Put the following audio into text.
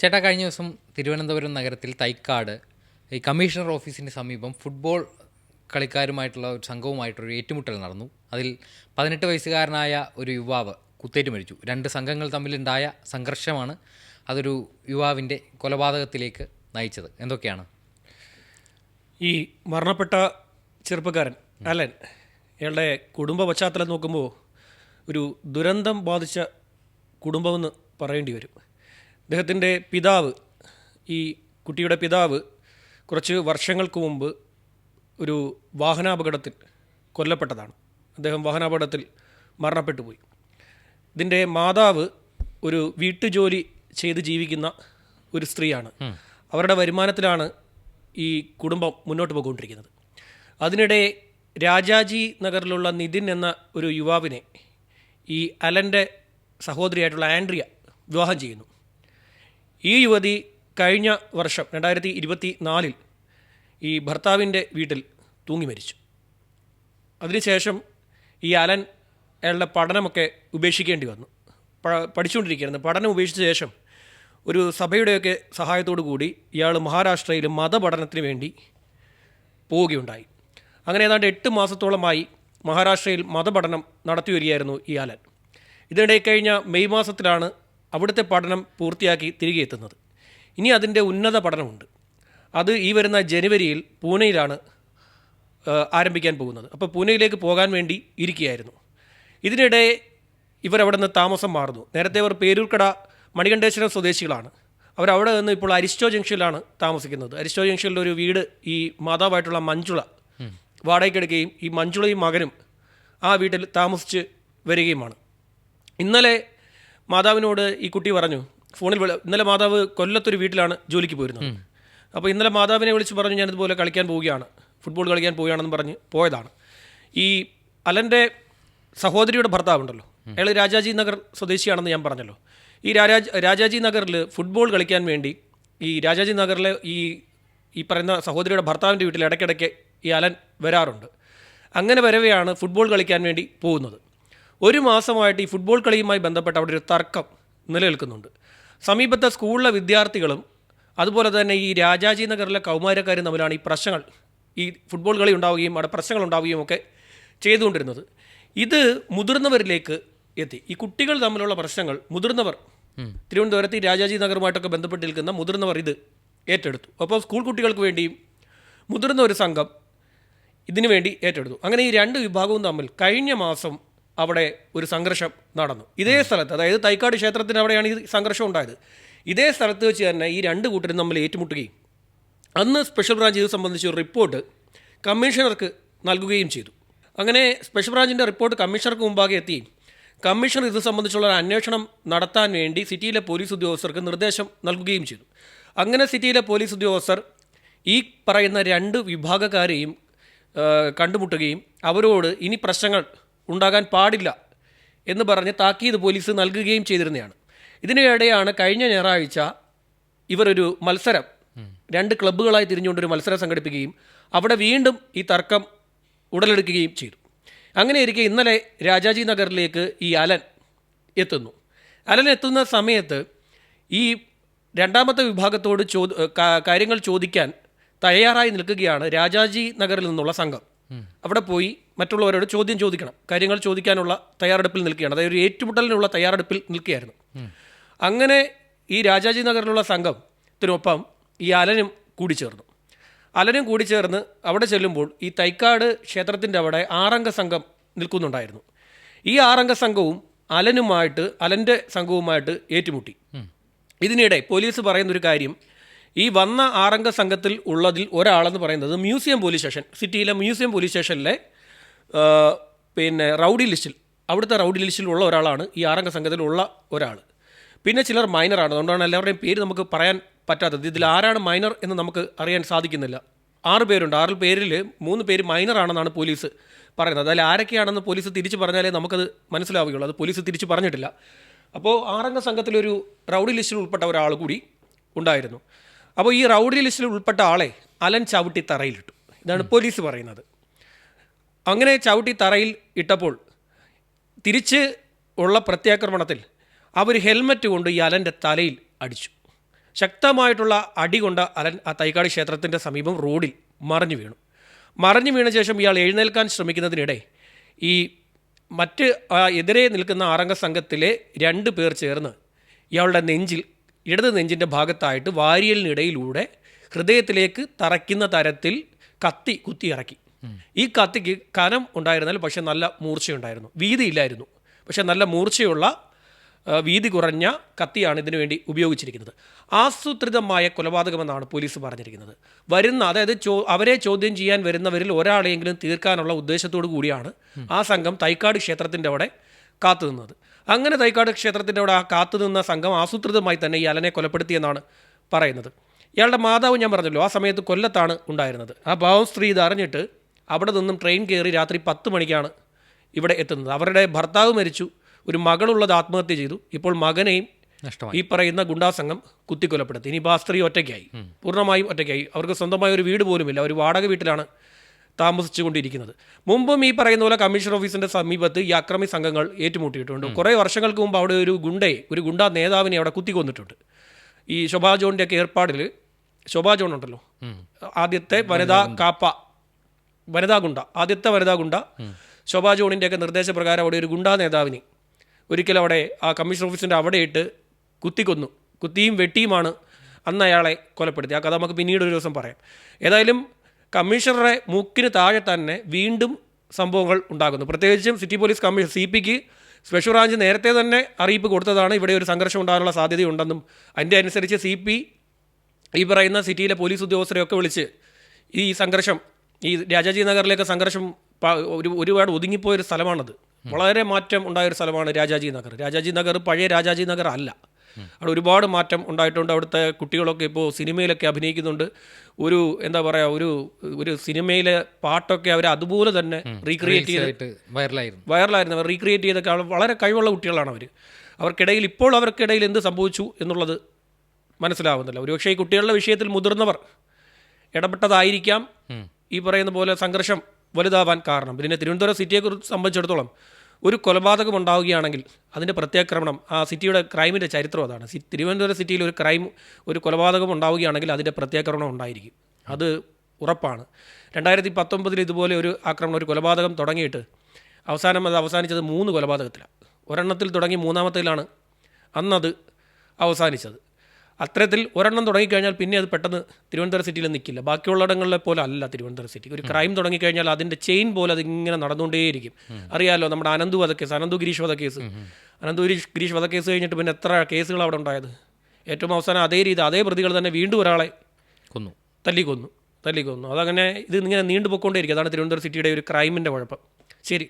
ചേട്ടാ കഴിഞ്ഞ ദിവസം തിരുവനന്തപുരം നഗരത്തിൽ തൈക്കാട് ഈ കമ്മീഷണർ ഓഫീസിന് സമീപം ഫുട്ബോൾ കളിക്കാരുമായിട്ടുള്ള ഒരു സംഘവുമായിട്ടൊരു ഏറ്റുമുട്ടൽ നടന്നു. അതിൽ പതിനെട്ട് വയസ്സുകാരനായ ഒരു യുവാവ് കുത്തേറ്റ് മരിച്ചു. രണ്ട് സംഘങ്ങൾ തമ്മിലുണ്ടായ സംഘർഷമാണ് അതൊരു യുവാവിന്റെ കൊലപാതകത്തിലേക്ക് നയിച്ചത്. എന്തൊക്കെയാണ്? ഈ മരണപ്പെട്ട ചെറുപ്പക്കാരൻ അലൻ ഇയാളുടെ കുടുംബ പശ്ചാത്തലം നോക്കുമ്പോൾ ഒരു ദുരന്തം ബാധിച്ച കുടുംബമെന്ന് പറയേണ്ടി വരും. അദ്ദേഹത്തിന്റെ പിതാവ് ഈ കുട്ടിയുടെ പിതാവ് കുറച്ച് വർഷങ്ങൾക്ക് മുമ്പ് ഒരു വാഹനാപകടത്തിൽ കൊല്ലപ്പെട്ടതാണ്. അദ്ദേഹം വാഹനാപകടത്തിൽ മരണപ്പെട്ടു പോയി. ഇതിന്റെ മാതാവ് ഒരു വീട്ടുജോലി ചെയ്ത് ജീവിക്കുന്ന ഒരു സ്ത്രീയാണ്. അവരുടെ വരുമാനത്തിലാണ് ഈ കുടുംബം മുന്നോട്ട് പോയിക്കൊണ്ടിരിക്കുന്നത്. അതിനിടെ രാജാജി നഗറിലുള്ള നിതിൻ എന്ന ഒരു യുവാവിനെ ഈ അലന്റെ സഹോദരിയായിട്ടുള്ള ആൻഡ്രിയ വിവാഹം ചെയ്യുന്നു. ഈ യുവതി കഴിഞ്ഞ വർഷം രണ്ടായിരത്തി ഇരുപത്തി നാലിൽ ഈ ഭർത്താവിന്റെ വീട്ടിൽ തൂങ്ങി മരിച്ചു. അതിനുശേഷം ഈ അലൻ അയാളുടെ പഠനമൊക്കെ ഉപേക്ഷിക്കേണ്ടി വന്നു. പഠിച്ചുകൊണ്ടിരിക്കുകയായിരുന്നു. പഠനം ഉപേക്ഷിച്ച ശേഷം ഒരു സഭയുടെയൊക്കെ സഹായത്തോടു കൂടി ഇയാൾ മഹാരാഷ്ട്രയിൽ മതപഠനത്തിന് വേണ്ടി പോവുകയുണ്ടായി. അങ്ങനെ ഏതാണ്ട് എട്ട് മാസത്തോളമായി മഹാരാഷ്ട്രയിൽ മതപഠനം നടത്തി വരികയായിരുന്നു ഈ ഇതിനിടെ കഴിഞ്ഞ മെയ് മാസത്തിലാണ് അവിടുത്തെ പഠനം പൂർത്തിയാക്കി തിരികെ എത്തുന്നത്. ഇനി അതിന്റെ ഉന്നത പഠനമുണ്ട്. അത് ഈ വരുന്ന ജനുവരിയിൽ പൂനെയിലാണ് ആരംഭിക്കാൻ പോകുന്നത്. അപ്പോൾ പൂനെയിലേക്ക് പോകാൻ വേണ്ടി ഇരിക്കുകയായിരുന്നു. ഇതിനിടെ ഇവരവിടെ നിന്ന് താമസം മാറുന്നു. നേരത്തെ അവർ പേരൂർക്കട മണികണ്ഠേശ്വരം സ്വദേശികളാണ്. അവരവിടെ നിന്ന് ഇപ്പോൾ അരിസ്റ്റോ ജംഗ്ഷനിലാണ് താമസിക്കുന്നത്. അരിസ്റ്റോ ജംഗ്ഷനിൽ ഒരു വീട് ഈ മാതാവായിട്ടുള്ള മഞ്ജുള വാടകയ്ക്കെടുക്കുകയും ഈ മഞ്ജുളയും മകനും ആ വീട്ടിൽ താമസിച്ച് വരികയുമാണ്. ഇന്നലെ മാതാവിനോട് ഈ കുട്ടി പറഞ്ഞു ഫോണിൽ ഇന്നലെ മാതാവ് കൊല്ലത്തൊരു വീട്ടിലാണ് ജോലിക്ക് പോയിരുന്നത്. അപ്പോൾ ഇന്നലെ മാതാവിനെ വിളിച്ച് പറഞ്ഞു ഞാൻ ഇതുപോലെ കളിക്കാൻ പോവുകയാണ് ഫുട്ബോൾ കളിക്കാൻ പോവുകയാണെന്ന് പറഞ്ഞ് പോയതാണ്. ഈ അലന്റെ സഹോദരിയുടെ ഭർത്താവുണ്ടല്ലോ. അയാൾ രാജാജി നഗർ സ്വദേശിയാണെന്ന് ഞാൻ പറഞ്ഞല്ലോ. ഈ രാജാജ് രാജാജി നഗറിൽ ഫുട്ബോൾ കളിക്കാൻ വേണ്ടി ഈ രാജാജി നഗറിലെ ഈ ഈ പറയുന്ന സഹോദരിയുടെ ഭർത്താവിന്റെ വീട്ടിൽ ഇടയ്ക്കിടയ്ക്ക് ഈ അലൻ വരാറുണ്ട്. അങ്ങനെ വരവെയാണ് ഫുട്ബോൾ കളിക്കാൻ വേണ്ടി പോകുന്നത്. ഒരു മാസമായിട്ട് ഈ ഫുട്ബോൾ കളിയുമായി ബന്ധപ്പെട്ട് അവിടെ ഒരു തർക്കം നിലനിൽക്കുന്നുണ്ട്. സമീപത്തെ സ്കൂളിലെ വിദ്യാർത്ഥികളും അതുപോലെ തന്നെ ഈ രാജാജി നഗറിലെ കൗമാരക്കാരും തമ്മിലാണ് ഈ പ്രശ്നങ്ങൾ. ഈ ഫുട്ബോൾ കളി ഉണ്ടാവുകയും അവിടെ പ്രശ്നങ്ങൾ ഉണ്ടാവുകയും ഒക്കെ ചെയ്തുകൊണ്ടിരുന്നത്. ഇത് മുതിർന്നവരിലേക്ക് എത്തി. ഈ കുട്ടികൾ തമ്മിലുള്ള പ്രശ്നങ്ങൾ മുതിർന്നവർ തിരുവനന്തപുരത്ത് ഈ രാജാജി നഗറുമായിട്ടൊക്കെ ബന്ധപ്പെട്ട് നിൽക്കുന്ന മുതിർന്നവർ ഇത് ഏറ്റെടുത്തു. അപ്പോൾ സ്കൂൾ കുട്ടികൾക്ക് വേണ്ടിയും മുതിർന്ന ഒരു സംഘം ഇതിനു വേണ്ടി ഏറ്റെടുത്തു. അങ്ങനെ ഈ രണ്ട് വിഭാഗവും തമ്മിൽ കഴിഞ്ഞ മാസം അവിടെ ഒരു സംഘർഷം നടന്നു. ഇതേ സ്ഥലത്ത് അതായത് തൈക്കാട് ക്ഷേത്രത്തിന് അവിടെയാണ് ഈ സംഘർഷം ഉണ്ടായത്. ഇതേ സ്ഥലത്ത് വെച്ച് തന്നെ ഈ രണ്ട് കൂട്ടരും തമ്മിൽ ഏറ്റുമുട്ടുകയും അന്ന് സ്പെഷ്യൽ ബ്രാഞ്ച് ഇത് സംബന്ധിച്ച് ഒരു റിപ്പോർട്ട് കമ്മീഷണർക്ക് നൽകുകയും ചെയ്തു. അങ്ങനെ സ്പെഷ്യൽ ബ്രാഞ്ചിന്റെ റിപ്പോർട്ട് കമ്മീഷണർക്ക് മുമ്പാകെ എത്തി. കമ്മീഷണർ ഇത് സംബന്ധിച്ചുള്ള ഒരു അന്വേഷണം നടത്താൻ വേണ്ടി സിറ്റിയിലെ പോലീസ് ഉദ്യോഗസ്ഥർക്ക് നിർദ്ദേശം നൽകുകയും ചെയ്തു. അങ്ങനെ സിറ്റിയിലെ പോലീസ് ഉദ്യോഗസ്ഥർ ഈ പറയുന്ന രണ്ട് വിഭാഗക്കാരെയും കണ്ടുമുട്ടുകയും അവരോട് ഇനി പ്രശ്നങ്ങൾ ഉണ്ടാകാൻ പാടില്ല എന്ന് പറഞ്ഞ് താക്കീത് പോലീസ് നൽകുകയും ചെയ്തിരുന്നതാണ് ഇതിനിടെയാണ് കഴിഞ്ഞ ഞായറാഴ്ച ഇവരൊരു മത്സരം രണ്ട് ക്ലബ്ബുകളായി തിരിഞ്ഞുകൊണ്ടൊരു മത്സരം സംഘടിപ്പിക്കുകയും അവിടെ വീണ്ടും ഈ തർക്കം ഉടലെടുക്കുകയും ചെയ്തു. അങ്ങനെ ഇരിക്കെ ഇന്നലെ രാജാജി നഗറിലേക്ക് ഈ അലൻ എത്തുന്നു. അലൻ എത്തുന്ന സമയത്ത് ഈ രണ്ടാമത്തെ വിഭാഗത്തോട് ചോദ കാര്യങ്ങൾ ചോദിക്കാൻ തയ്യാറായി നിൽക്കുകയാണ് രാജാജി നഗറിൽ നിന്നുള്ള സംഘം. അവിടെ പോയി മറ്റുള്ളവരോട് ചോദ്യം ചോദിക്കണം. കാര്യങ്ങൾ ചോദിക്കാനുള്ള തയ്യാറെടുപ്പിൽ നിൽക്കുകയാണ്. അതായത് ഒരു ഏറ്റുമുട്ടലിനുള്ള തയ്യാറെടുപ്പിൽ നിൽക്കുകയായിരുന്നു. അങ്ങനെ ഈ രാജാജി നഗറിലുള്ള സംഘത്തിനൊപ്പം ഈ അലനും കൂടി ചേർന്നു. അലനും കൂടി ചേർന്ന് അവിടെ ചെല്ലുമ്പോൾ ഈ തൈക്കാട് ക്ഷേത്രത്തിന്റെ അവിടെ ആറംഗ സംഘം നിൽക്കുന്നുണ്ടായിരുന്നു. ഈ ആറംഗ സംഘവും അലനുമായിട്ട് അലന്റെ സംഘവുമായിട്ട് ഏറ്റുമുട്ടി. ഇതിനിടെ പോലീസ് പറയുന്നൊരു കാര്യം ഈ വന്ന ആറംഗ സംഘത്തിൽ ഉള്ളതിൽ ഒരാളെന്ന് പറയുന്നത് മ്യൂസിയം പോലീസ് സ്റ്റേഷൻ സിറ്റിയിലെ മ്യൂസിയം പോലീസ് സ്റ്റേഷനിലെ പിന്നെ റൗഡി ലിസ്റ്റിൽ അവിടുത്തെ റൗഡി ലിസ്റ്റിലുള്ള ഒരാളാണ് ഈ ആറംഗ സംഘത്തിലുള്ള ഒരാൾ. പിന്നെ ചിലർ മൈനറാണ് അതുകൊണ്ടാണ് എല്ലാവരുടെയും പേര് നമുക്ക് പറയാൻ പറ്റാത്തത്. ഇതിൽ ആരാണ് മൈനർ എന്ന് നമുക്ക് അറിയാൻ സാധിക്കുന്നില്ല. ആറ് പേരുണ്ട്. ആറ് പേരിൽ മൂന്ന് പേര് മൈനറാണെന്നാണ് പോലീസ് പറയുന്നത്. അതിൽ ആരൊക്കെയാണെന്ന് പോലീസ് തിരിച്ച് പറഞ്ഞാലേ നമുക്കത് മനസ്സിലാവുകയുള്ളൂ. അത് പോലീസ് തിരിച്ച് പറഞ്ഞിട്ടില്ല. അപ്പോൾ ആറംഗ സംഘത്തിലൊരു റൗഡി ലിസ്റ്റിൽ ഉൾപ്പെട്ട ഒരാൾ കൂടി ഉണ്ടായിരുന്നു. അപ്പോൾ ഈ റൗഡി ലിസ്റ്റിൽ ഉൾപ്പെട്ട ആളെ അലൻ ചവിട്ടി തറയിലിട്ടു. ഇതാണ് പോലീസ് പറയുന്നത്. അങ്ങനെ ചവിട്ടി തറയിൽ ഇട്ടപ്പോൾ തിരിച്ച് ഉള്ള പ്രത്യാക്രമണത്തിൽ അവർ ഹെൽമറ്റ് കൊണ്ട് ഈ അലന്റെ തലയിൽ അടിച്ചു. ശക്തമായിട്ടുള്ള അടി കൊണ്ട് അലൻ ആ തൈക്കാട് ക്ഷേത്രത്തിന്റെ സമീപം റോഡിൽ മറിഞ്ഞു വീണു. മറിഞ്ഞു വീണ ശേഷം ഇയാൾ എഴുന്നേൽക്കാൻ ശ്രമിക്കുന്നതിനിടെ ഈ മറ്റ് എതിരെ നിൽക്കുന്ന ആറംഗ സംഘത്തിലെ രണ്ട് പേർ ചേർന്ന് ഇയാളുടെ നെഞ്ചിൽ ഇടത് നെഞ്ചിന്റെ ഭാഗത്തായിട്ട് വാരിയലിനിടയിലൂടെ ഹൃദയത്തിലേക്ക് തറയ്ക്കുന്ന തരത്തിൽ കത്തി കുത്തി ഇറക്കി. ഈ കത്തിക്ക് കനം ഉണ്ടായിരുന്നാൽ പക്ഷെ നല്ല മൂർച്ചയുണ്ടായിരുന്നു. വീതി ഇല്ലായിരുന്നു പക്ഷെ നല്ല മൂർച്ചയുള്ള വീതി കുറഞ്ഞ കത്തിയാണ് ഇതിനു വേണ്ടി ഉപയോഗിച്ചിരിക്കുന്നത്. ആസൂത്രിതമായ കൊലപാതകമെന്നാണ് പോലീസ് പറഞ്ഞിരിക്കുന്നത്. വരുന്ന അതായത് ചോ അവരെ ചോദ്യം ചെയ്യാൻ വരുന്നവരിൽ ഒരാളെയെങ്കിലും തീർക്കാനുള്ള ഉദ്ദേശത്തോടു കൂടിയാണ് ആ സംഘം തൈക്കാട് ക്ഷേത്രത്തിന്റെ അവിടെ കാത്തു നിന്നത്. അങ്ങനെ തൈക്കാട് ക്ഷേത്രത്തിന്റെ അവിടെ ആ കാത്തു നിന്ന സംഘം ആസൂത്രിതമായി തന്നെ ഇയാളനെ കൊലപ്പെടുത്തിയെന്നാണ് പറയുന്നത്. ഇയാളുടെ മാതാവ് ഞാൻ പറഞ്ഞല്ലോ ആ സമയത്ത് കൊല്ലത്താണ് ഉണ്ടായിരുന്നത്. ആ ഭാവം സ്ത്രീ ഇത് അറിഞ്ഞിട്ട് അവിടെ നിന്നും ട്രെയിൻ കയറി രാത്രി പത്ത് മണിക്കാണ് ഇവിടെ എത്തുന്നത്. അവരുടെ ഭർത്താവ് മരിച്ചു. ഒരു മകളുള്ളത് ആത്മഹത്യ ചെയ്തു. ഇപ്പോൾ മകനെയും ഈ പറയുന്ന ഗുണ്ടാസംഘം കുത്തിക്കൊലപ്പെടുത്തി. ഇനിയിപ്പോൾ ആ സ്ത്രീ ഒറ്റയ്ക്കായി. പൂർണമായും ഒറ്റയ്ക്കായി. അവർക്ക് സ്വന്തമായ ഒരു വീട് പോലുമില്ല. ഒരു വാടക വീട്ടിലാണ് താമസിച്ചുകൊണ്ടിരിക്കുന്നത്. മുമ്പും ഈ പറയുന്ന പോലെ കമ്മീഷൻ ഓഫീസിന്റെ സമീപത്ത് ഈ അക്രമി സംഘങ്ങൾ ഏറ്റുമുട്ടിയിട്ടുണ്ട്. കുറേ വർഷങ്ങൾക്ക് മുമ്പ് അവിടെ ഒരു ഗുണ്ടയെ ഒരു ഗുണ്ടാ നേതാവിനെ അവിടെ കുത്തിക്കൊന്നിട്ടുണ്ട്. ഈ ശോഭാ ജോണിന്റെ ഒക്കെ ഏർപ്പാടിൽ ശോഭാ ജോൺ ഉണ്ടല്ലോ? ആദ്യത്തെ വനിതാ കാപ്പ. വനിതാ ഗുണ്ട ആദ്യത്തെ വനിതാ ഗുണ്ട ശോഭാ ജോണിന്റെയൊക്കെ നിർദ്ദേശപ്രകാരം അവിടെ ഒരു ഗുണ്ടാ നേതാവിനെ ഒരിക്കലും അവിടെ ആ കമ്മീഷൻ ഓഫീസിന്റെ അവിടെ ഇട്ട് കുത്തിക്കൊന്നു. കുത്തിയും വെട്ടിയുമാണ് അന്ന് അയാളെ കൊലപ്പെടുത്തി ആ കഥ നമുക്ക് പിന്നീട് ഒരു ദിവസം പറയാം. ഏതായാലും കമ്മീഷണറെ മൂക്കിന് താഴെ തന്നെ വീണ്ടും സംഭവങ്ങൾ ഉണ്ടാകുന്നു. പ്രത്യേകിച്ചും സിറ്റി പോലീസ് കമ്മീഷൻ സി പിക്ക് സ്പെഷ്യൽ ബ്രാഞ്ച് നേരത്തെ തന്നെ അറിയിപ്പ് കൊടുത്തതാണ്. ഇവിടെ ഒരു സംഘർഷം ഉണ്ടാകാനുള്ള സാധ്യതയുണ്ടെന്നും അതിന്റെ അനുസരിച്ച് സി പി ഈ പറയുന്ന സിറ്റിയിലെ പോലീസ് ഉദ്യോഗസ്ഥരെയൊക്കെ വിളിച്ച് ഈ സംഘർഷം ഈ രാജാജി നഗറിലേക്ക് സംഘർഷം ഒരു ഒരുപാട് ഒതുങ്ങിപ്പോയൊരു സ്ഥലമാണത്. വളരെ മാറ്റം ഉണ്ടായൊരു സ്ഥലമാണ് രാജാജി നഗർ. രാജാജി നഗർ പഴയ രാജാജി നഗർ അല്ല. അവിടെ ഒരുപാട് മാറ്റം ഉണ്ടായിട്ടുണ്ട്. അവിടുത്തെ കുട്ടികളൊക്കെ ഇപ്പോൾ സിനിമയിലൊക്കെ അഭിനയിക്കുന്നുണ്ട്. ഒരു എന്താ പറയുക ഒരു ഒരു സിനിമയിലെ പാട്ടൊക്കെ അവർ അതുപോലെ തന്നെ റീക്രിയേറ്റ് ചെയ്തിട്ട് വൈറലായിരുന്നു. വൈറലായിരുന്നു. അവർ റീക്രിയേറ്റ് ചെയ്തൊക്കെ വളരെ കഴിവുള്ള കുട്ടികളാണ് അവർ അവർക്കിടയിൽ ഇപ്പോൾ അവർക്കിടയിൽ എന്ത് സംഭവിച്ചു എന്നുള്ളത് മനസ്സിലാവുന്നില്ല. ഒരുപക്ഷേ ഈ കുട്ടികളുടെ വിഷയത്തിൽ മുതിർന്നവർ ഇടപെട്ടതായിരിക്കാം. ഈ പറയുന്ന പോലെ സംഘർഷം വലുതാവാൻ കാരണം. പിന്നെ തിരുവനന്തപുരം സിറ്റിയെ കുറിച്ച് സംബന്ധിച്ചിടത്തോളം ഒരു കൊലപാതകം ഉണ്ടാവുകയാണെങ്കിൽ അതിന്റെ പ്രത്യാക്രമണം ആ സിറ്റിയുടെ ക്രൈമിന്റെ ചരിത്രം അതാണ്. സി തിരുവനന്തപുരം സിറ്റിയിൽ ഒരു ക്രൈം ഒരു കൊലപാതകം ഉണ്ടാവുകയാണെങ്കിൽ അതിന്റെ പ്രത്യാക്രമണം ഉണ്ടായിരിക്കും. അത് ഉറപ്പാണ്. രണ്ടായിരത്തി പത്തൊമ്പതിൽ ഇതുപോലെ ഒരു ആക്രമണം ഒരു കൊലപാതകം തുടങ്ങിയിട്ട് അവസാനം അത് അവസാനിച്ചത് മൂന്ന് കൊലപാതകത്തിലാണ് ഒരെണ്ണത്തിൽ തുടങ്ങി മൂന്നാമത്തേലാണ് അന്നത് അവസാനിച്ചത്. അത്തരത്തിൽ ഒരെണ്ണം തുടങ്ങിക്കഴിഞ്ഞാൽ പിന്നെ അത് പെട്ടെന്ന് തിരുവനന്തപുരം സിറ്റിയിൽ നിൽക്കില്ല. ബാക്കിയുള്ളിടങ്ങളിലെ പോലെ അല്ല തിരുവനന്തപുരം സിറ്റി. ഒരു ക്രൈം തുടങ്ങിക്കഴിഞ്ഞാൽ അതിന്റെ ചെയിൻ പോലെ അതിങ്ങനെ നടന്നുകൊണ്ടേയിരിക്കും. അറിയാമല്ലോ നമ്മുടെ അനന്തു വധക്കേസ് അനന്തു ഗിരീഷ് വധക്കേസ് അനന്തു ഗിരീഷ് ഗിരീഷ് വധക്കേസ് കഴിഞ്ഞിട്ട് പിന്നെ എത്ര കേസുകൾ അവിടെ ഉണ്ടായത്? ഏറ്റവും അവസാനം അതേ രീതി അതേ പ്രതികൾ തന്നെ വീണ്ടും ഒരാളെ കൊന്നു. തല്ലിക്കൊന്നു തല്ലിക്കൊന്നു. അതങ്ങനെ ഇത് ഇങ്ങനെ നീണ്ടുപോയിക്കൊണ്ടേയിരിക്കും. അതാണ് തിരുവനന്തപുരം സിറ്റിയുടെ ഒരു ക്രൈമിന്റെ കുഴപ്പം. ശരി.